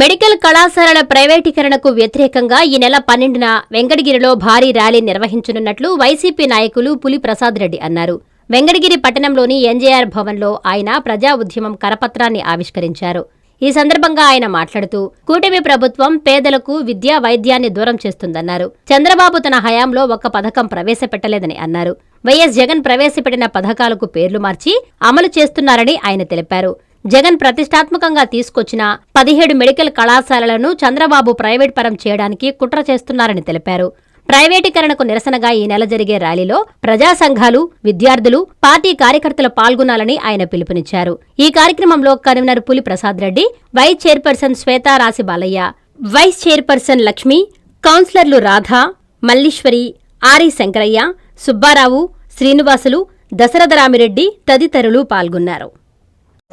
Medical కళాశాలల ప్రైవేటీకరణకు వ్యతిరేకంగా ఈ నెల పన్నెండున వెంకటగిరిలో భారీ ర్యాలీ నిర్వహించనున్నట్లు వైసీపీ నాయకులు పులి ప్రసాద్ రెడ్డి అన్నారు. వెంకటగిరి పట్టణంలోని ఎన్జేఆర్ భవన్లో ఆయన ప్రజా ఉద్యమం కరపత్రాన్ని ఆవిష్కరించారు. ఈ సందర్భంగా ఆయన మాట్లాడుతూ కూటమి ప్రభుత్వం పేదలకు విద్యా వైద్యాన్ని దూరం చేస్తుందన్నారు. చంద్రబాబు తన హయాంలో ఒక్క పథకం ప్రవేశపెట్టలేదని అన్నారు. వైఎస్ జగన్ ప్రవేశపెట్టిన పథకాలకు పేర్లు మార్చి అమలు చేస్తున్నారని ఆయన తెలిపారు. జగన్ ప్రతిష్టాత్మకంగా తీసుకొచ్చిన పదిహేడు మెడికల్ కళాశాలలను చంద్రబాబు ప్రైవేట్ పరం చేయడానికి కుట్ర చేస్తున్నారని తెలిపారు. ప్రైవేటీకరణకు నిరసనగా ఈ నెల జరిగే ర్యాలీలో ప్రజా సంఘాలు విద్యార్థులు పార్టీ కార్యకర్తలు పాల్గొనాలని ఆయన పిలుపునిచ్చారు. ఈ కార్యక్రమంలో convener Puli Prasad Reddy vice chairperson Shweta Rashi Balayya vice chairperson Lakshmi కౌన్సిలర్లు రాధా మల్లీశ్వరి ఆరి శంకరయ్య సుబ్బారావు శ్రీనివాసులు దశరథరామిరెడ్డి తదితరులు పాల్గొన్నారు.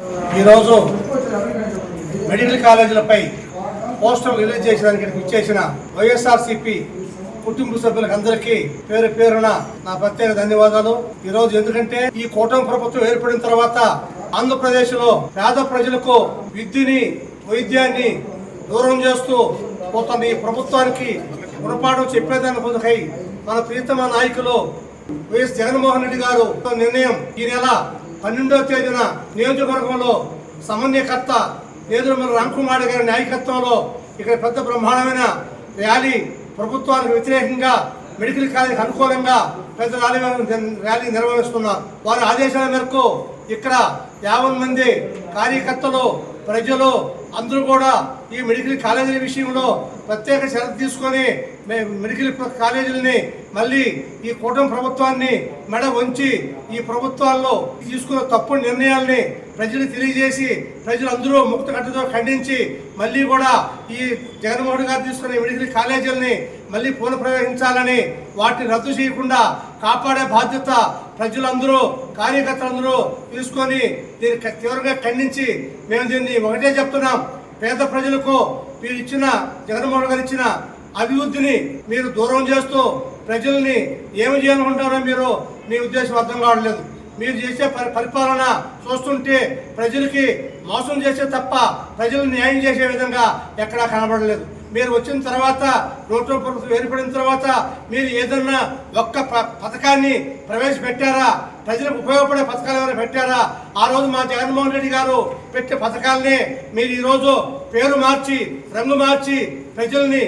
ఈరోజు మెడికల్ కాలేజీలపై పోస్టర్ రిలీజ్ చేసేదానికి విచ్చేసిన ఇచ్చేసిన వైఎస్ఆర్సిపి కుటుంబ సభ్యులకు అందరికీ పేరు పేరున నా ప్రత్యేక ధన్యవాదాలు. ఈ రోజు ఎందుకంటే ఈ కూటమి ప్రభుత్వం ఏర్పడిన తర్వాత ఆంధ్రప్రదేశ్లో పేద ప్రజలకు విద్యని వైద్యాన్ని దూరం చేస్తూ పోతున్న ఈ ప్రభుత్వానికి గుణపాఠం చెప్పేదాన్ని పొందుకై మన ప్రీతమ నాయకులు వైఎస్ జగన్మోహన్ రెడ్డి గారు నిర్ణయం ఈ నెల పన్నెండవ తేదీన నియోజకవర్గంలో సమన్వయకర్త నేదురుమల రామ్కుమార్ గారి నాయకత్వంలో ఇక్కడ పెద్ద బ్రహ్మాండమైన ర్యాలీ ప్రభుత్వానికి వ్యతిరేకంగా మెడికల్ కాలేజీకి అనుకూలంగా పెద్ద ర్యాలీ ర్యాలీ నిర్వహిస్తున్నారు. వారి ఆదేశాల మేరకు ఇక్కడ యాభై మంది కార్యకర్తలు ప్రజలు అందరూ కూడా ఈ మెడికల్ కాలేజీల విషయంలో ప్రత్యేక శ్రద్ధ తీసుకొని మెడికల్ కాలేజీలని మళ్ళీ ఈ కూటమి ప్రభుత్వాన్ని మెడ వంచి ఈ ప్రభుత్వాల్లో తీసుకున్న తప్పుడు నిర్ణయాల్ని ప్రజలు తెలియజేసి ప్రజలందరూ ముక్త కట్టుతో ఖండించి మళ్ళీ కూడా ఈ జగన్మోహన్ గారు తీసుకున్న మెడికల్ కాలేజీలని మళ్ళీ పునఃప్రవేశించాలని వాటిని రద్దు చేయకుండా కాపాడే బాధ్యత ప్రజలందరూ కార్యకర్తలందరూ తీసుకొని దీన్ని తీవ్రంగా ఖండించి మేము దీన్ని ఒకటే చెప్తున్నాం. పేద ప్రజలకు మీరు ఇచ్చిన జగన్మోహన్ గారు ఇచ్చిన అభివృద్ధిని మీరు దూరం చేస్తూ ప్రజల్ని ఏమి చేయాలనుకుంటారో మీరు మీ ఉద్దేశం అర్థం కావట్లేదు. మీరు చేసే పరి పరిపాలన చూస్తుంటే ప్రజలకి మోసం చేసే తప్ప ప్రజలు న్యాయం చేసే విధంగా ఎక్కడా కనబడలేదు. మీరు వచ్చిన తర్వాత నూతన ప్రభుత్వం ఏర్పడిన తర్వాత మీరు ఏదన్నా ఒక్క ప- పథకాన్ని ప్రవేశపెట్టారా? ప్రజలకు ఉపయోగపడే పథకాలు ఏమైనా పెట్టారా? ఆ రోజు మా జగన్మోహన్ రెడ్డి గారు పెట్టే పథకాలనే మీరు ఈరోజు పేరు మార్చి రంగు మార్చి ప్రజల్ని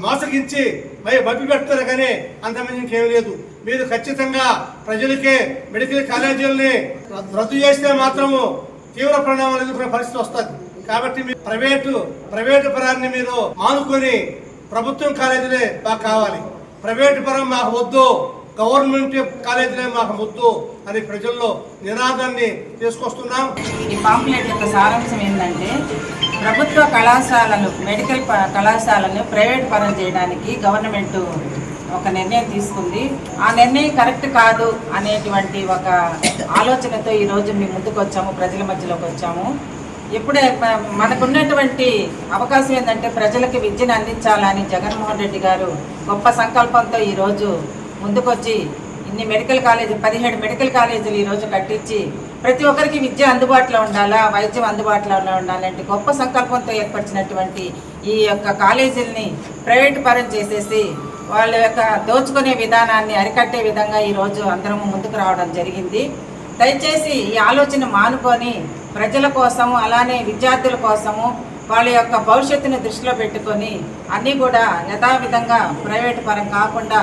మోసగించి మరి బబ్బి పెడతారు కానీ అంతమంది ఏం లేదు. మీరు ఖచ్చితంగా ప్రజలకే మెడికల్ కాలేజీలని రద్దు- రద్దు చేస్తే మాత్రము తీవ్ర పరిణామాలు ఎదుర్కొనే పరిస్థితి వస్తుంది. కాబట్టి మీరు ప్రైవేటు ప్రైవేటు పరాన్ని మీరు మానుకొని ప్రభుత్వం కాలేజీలే మాకు కావాలి. ప్రైవేటు పరం మాకు వద్దు. గవర్నమెంట్ కాలేజీలే మాకు వద్దు అని ప్రజల్లో నినాదాన్ని తీసుకొస్తున్నాం. ఈ పాంప్లెట్ యొక్క సారాంశం ఏంటంటే ప్రభుత్వ కళాశాలలు మెడికల్ కళాశాలను ప్రైవేట్ పరం చేయడానికి గవర్నమెంట్ ఒక నిర్ణయం తీసుకుంది. ఆ నిర్ణయం కరెక్ట్ కాదు అనేటువంటి ఒక ఆలోచనతో ఈరోజు మేము ముందుకు వచ్చాము ప్రజల మధ్యలోకి వచ్చాము. ఇప్పుడే మనకున్నటువంటి అవకాశం ఏంటంటే ప్రజలకు విద్యను అందించాలని జగన్మోహన్ రెడ్డి గారు గొప్ప సంకల్పంతో ఈరోజు ముందుకొచ్చి ఇన్ని మెడికల్ కాలేజీ పదిహేడు మెడికల్ కాలేజీలు ఈరోజు కట్టించి ప్రతి ఒక్కరికి విద్య అందుబాటులో ఉండాలా వైద్యం అందుబాటులో ఉండాలంటే గొప్ప సంకల్పంతో ఏర్పరిచినటువంటి ఈ యొక్క కాలేజీలని ప్రైవేట్ పరం చేసేసి వాళ్ళ యొక్క దోచుకునే విధానాన్ని అరికట్టే విధంగా ఈరోజు అందరం ముందుకు రావడం జరిగింది. దయచేసి ఈ ఆలోచన మానుకొని ప్రజల కోసము అలానే విద్యార్థుల కోసము వాళ్ళ యొక్క భవిష్యత్తుని దృష్టిలో పెట్టుకొని అన్నీ కూడా యథావిధంగా ప్రైవేట్ పరం కాకుండా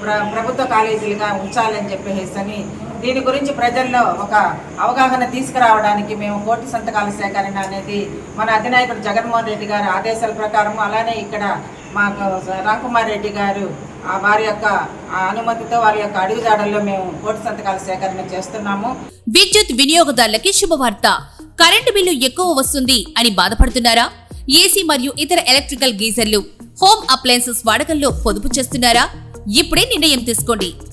ప్ర ప్రభుత్వ కాలేజీలుగా ఉంచాలని చెప్పేసి అని దీని గురించి ప్రజల్లో ఒక అవగాహన తీసుకురావడానికి మేము కోటి సంతకాల సేకరణ అనేది మన అధినాయకుడు జగన్మోహన్ రెడ్డి గారి ఆదేశాల ప్రకారం అలానే ఇక్కడ మాకు రామ్కుమార్ రెడ్డి గారు వారి యొక్క అనుమతితో వారి యొక్క అడుగుజాడల్లో మేము కోటి సంతకాల సేకరణ చేస్తున్నాము. విద్యుత్ వినియోగదారులకి శుభవార్త. కరెంటు బిల్లు ఎక్కువ వస్తుంది అని బాధపడుతున్నారా? ఏసీ మరియు ఇతర ఎలక్ట్రికల్ గీజర్లు హోమ్ అప్లయన్సెస్ వాడకంలో పొదుపు చేస్తున్నారా? ఇప్పుడే నిర్ణయం తీసుకోండి.